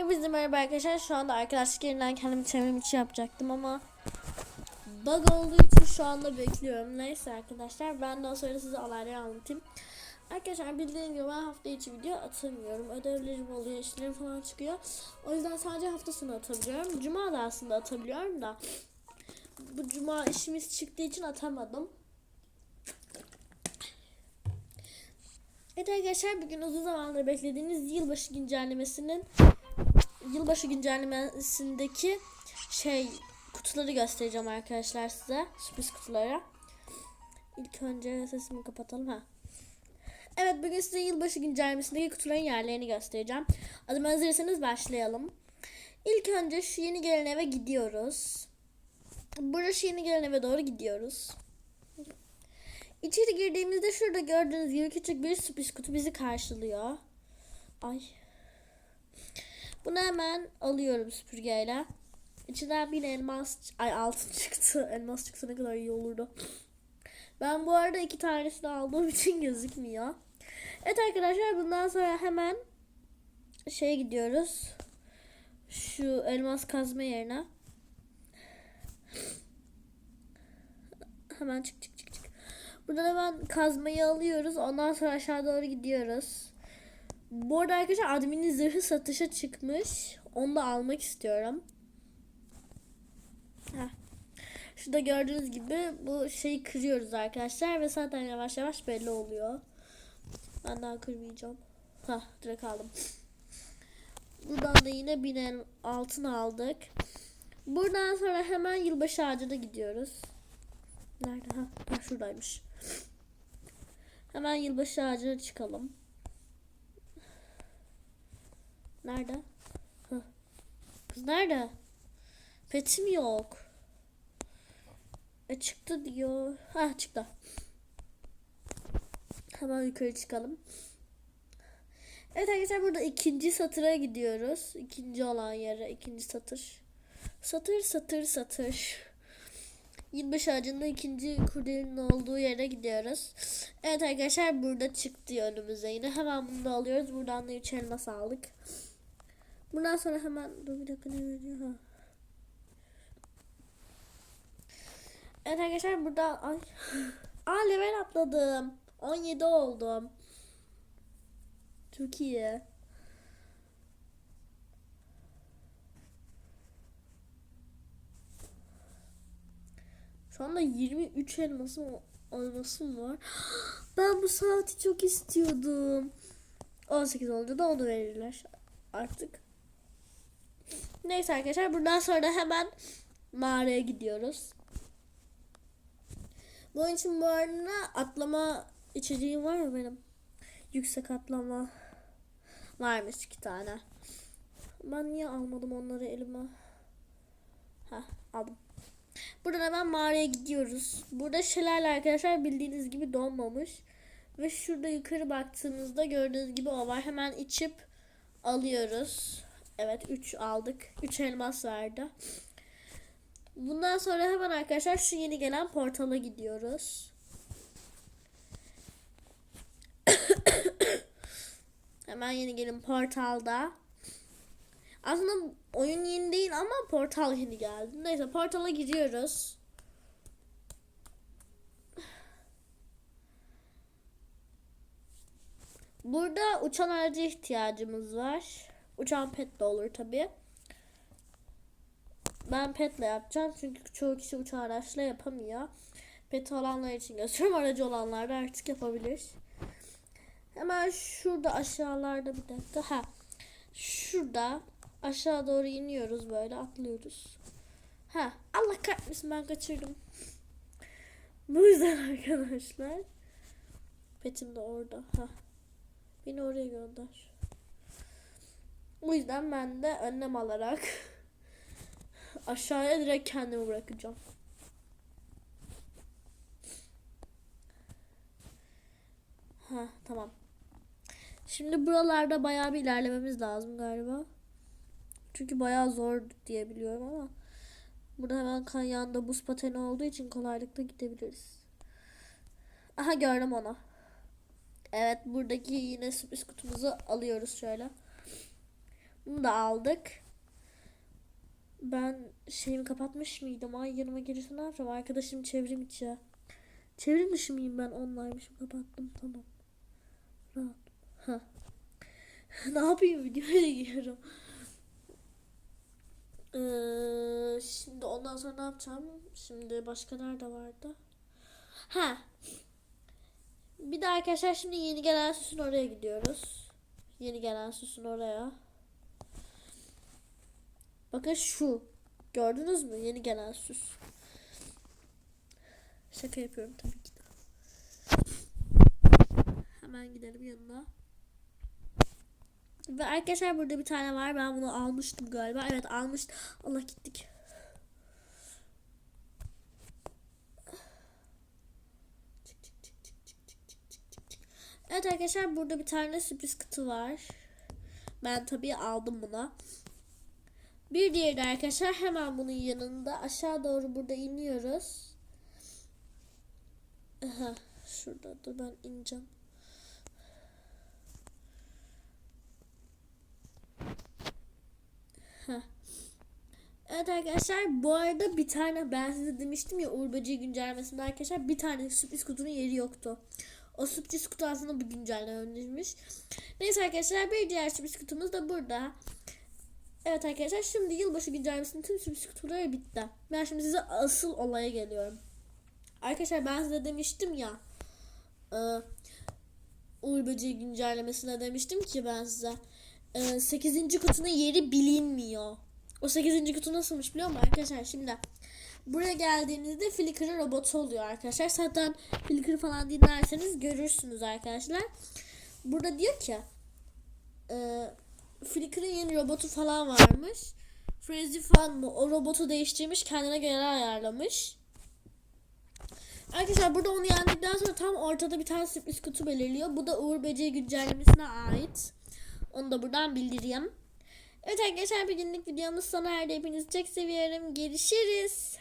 Hepinize merhaba arkadaşlar. Şu anda arkadaşlık yerinden kendimi çevrim içi yapacaktım ama bug olduğu için şu anda bekliyorum. Neyse arkadaşlar ben daha sonra size olayları anlatayım. Arkadaşlar bildiğiniz gibi ben hafta içi video atamıyorum. Ödevlerim oluyor, işlerim falan çıkıyor. O yüzden sadece hafta sonu atabiliyorum. Cuma da aslında atabiliyorum da bu cuma işimiz çıktığı için atamadım. Evet arkadaşlar bugün uzun zamandır beklediğiniz yılbaşı güncellemesinin yılbaşı güncellemesindeki şey kutuları göstereceğim arkadaşlar size. Sürpriz kutuları. İlk önce sesimi kapatalım ha. Evet bugün size yılbaşı güncellemesindeki kutuların yerlerini göstereceğim. Adım hazırsanız başlayalım. İlk önce şu yeni gelen eve gidiyoruz. Burası yeni gelen eve doğru gidiyoruz. İçeri girdiğimizde şurada gördüğünüz gibi küçük bir sürpriz kutu bizi karşılıyor. Ay. Bunu hemen alıyorum süpürgeyle. İçinden bir elmas, ay altın çıktı. Elmas çıksa ne kadar iyi olurdu. Ben bu arada iki tanesini aldığım için gözükmüyor. Evet arkadaşlar bundan sonra hemen şeye gidiyoruz. Şu elmas kazma yerine. Hemen çık çık çık çık. Buradan hemen kazmayı alıyoruz. Ondan sonra aşağı doğru gidiyoruz. Bu arada arkadaşlar adminin zırhı satışa çıkmış. Onu da almak istiyorum. Heh. Şurada gördüğünüz gibi bu şeyi kırıyoruz arkadaşlar ve zaten yavaş yavaş belli oluyor. Ben daha kırmayacağım. Ha direkt aldım. Buradan da yine binen altın aldık. Buradan sonra hemen yılbaşı ağacına gidiyoruz. Nerede? Ha, ha şuradaymış. Hemen yılbaşı ağacına çıkalım. Nerede? Hah. Kız nerede? Petim yok. E çıktı diyor. Ha çıktı. Hemen yukarı çıkalım. Evet arkadaşlar burada ikinci satıra gidiyoruz. İkinci olan yere ikinci satır. Satır satır satır. Yılbaşı ağacında ikinci kurdelenin olduğu yere gidiyoruz. Evet arkadaşlar burada çıktı önümüze yine. Hemen bunu da alıyoruz. Buradan da 3 elmas aldık. Bundan sonra hemen dur bir dakika ne veriyor ha. Evet arkadaşlar burada ay Aa level atladım. 17 oldum. Çok iyi. Şu anda 23 elmasım elmasım var. Ben bu saati çok istiyordum. 18 olunca da onu verirler artık. Neyse arkadaşlar buradan sonra hemen mağaraya gidiyoruz. Bunun için bu arada atlama içeriğim var ya benim. Yüksek atlama varmış iki tane. Ben niye almadım onları elime? Ha aldım. Buradan hemen mağaraya gidiyoruz. Burada şelale arkadaşlar bildiğiniz gibi donmamış. Ve şurada yukarı baktığımızda gördüğünüz gibi o var. Hemen içip alıyoruz. Evet 3 aldık. 3 elmas verdi. Bundan sonra hemen arkadaşlar şu yeni gelen portala gidiyoruz. hemen yeni gelen portalda. Aslında oyun yeni değil ama portal yeni geldi. Neyse portala giriyoruz. Burada uçan araca ihtiyacımız var. Uçan pet de olur tabi. Ben petle yapacağım çünkü çoğu kişi uçan araçla yapamıyor. Pet olanlar için gösteriyorum. Aracı olanlar da artık yapabilir. Hemen şurada aşağılarda bir dakika. Ha. Şurada aşağı doğru iniyoruz böyle atlıyoruz. Ha Allah kahretmesin ben kaçırdım. Bu yüzden arkadaşlar. Petim de orada. Ha. Beni oraya gönder. Bu yüzden ben de önlem alarak aşağıya direkt kendimi bırakacağım. Ha tamam. Şimdi buralarda bayağı bir ilerlememiz lazım galiba. Çünkü bayağı zor diye biliyorum ama burada hemen kanyanda buz pateni olduğu için kolaylıkla gidebiliriz. Aha gördüm onu. Evet buradaki yine sürpriz kutumuzu alıyoruz şöyle. Bunu da aldık. Ben şeyimi kapatmış mıydım? Ay yanıma gelirse ne yapacağım? Arkadaşım çevrim içi. Çevrim dışı mıyım ben? Online'mışım. Kapattım. Tamam. Rahat. Ha. ne yapayım? Videoya giriyorum. Ee, şimdi ondan sonra ne yapacağım? Şimdi başka nerede vardı? Ha. Bir de arkadaşlar şimdi yeni gelen süsün oraya gidiyoruz. Yeni gelen süsün oraya. Bakın şu. Gördünüz mü? Yeni gelen süs. Şaka yapıyorum tabii ki de. Hemen gidelim yanına. Ve arkadaşlar burada bir tane var. Ben bunu almıştım galiba. Evet almıştım. Allah gittik. Evet arkadaşlar burada bir tane sürpriz kutu var. Ben tabii aldım buna. Bir diğeri de arkadaşlar hemen bunun yanında aşağı doğru burada iniyoruz. Aha, şurada dur ben ineceğim. Heh. Evet arkadaşlar bu arada bir tane ben size demiştim ya Uğur Böceği güncellemesinde arkadaşlar bir tane sürpriz kutunun yeri yoktu. O sürpriz kutu aslında bu güncelleme önlemiş. Neyse arkadaşlar bir diğer sürpriz kutumuz da burada. Evet arkadaşlar şimdi yılbaşı güncellemesinin tüm sürpriz kutuları bitti. Ben şimdi size asıl olaya geliyorum. Arkadaşlar ben size demiştim ya e, Uğur Böceği güncellemesine demiştim ki ben size e, 8. kutunun yeri bilinmiyor. O 8. kutu nasılmış biliyor musun arkadaşlar? Şimdi buraya geldiğinizde Flickr'ın robotu oluyor arkadaşlar. Zaten Flickr falan dinlerseniz görürsünüz arkadaşlar. Burada diyor ki e, Flickr'ın yeni robotu falan varmış. Frenzy Fan mı? O robotu değiştirmiş kendine göre ayarlamış. Arkadaşlar burada onu yendikten sonra tam ortada bir tane sürpriz kutu belirliyor. Bu da Uğur Böceği güncellemesine ait. Onu da buradan bildireyim. Evet arkadaşlar bir günlük videomuz sona erdi. Hepinizi çok seviyorum. Görüşürüz.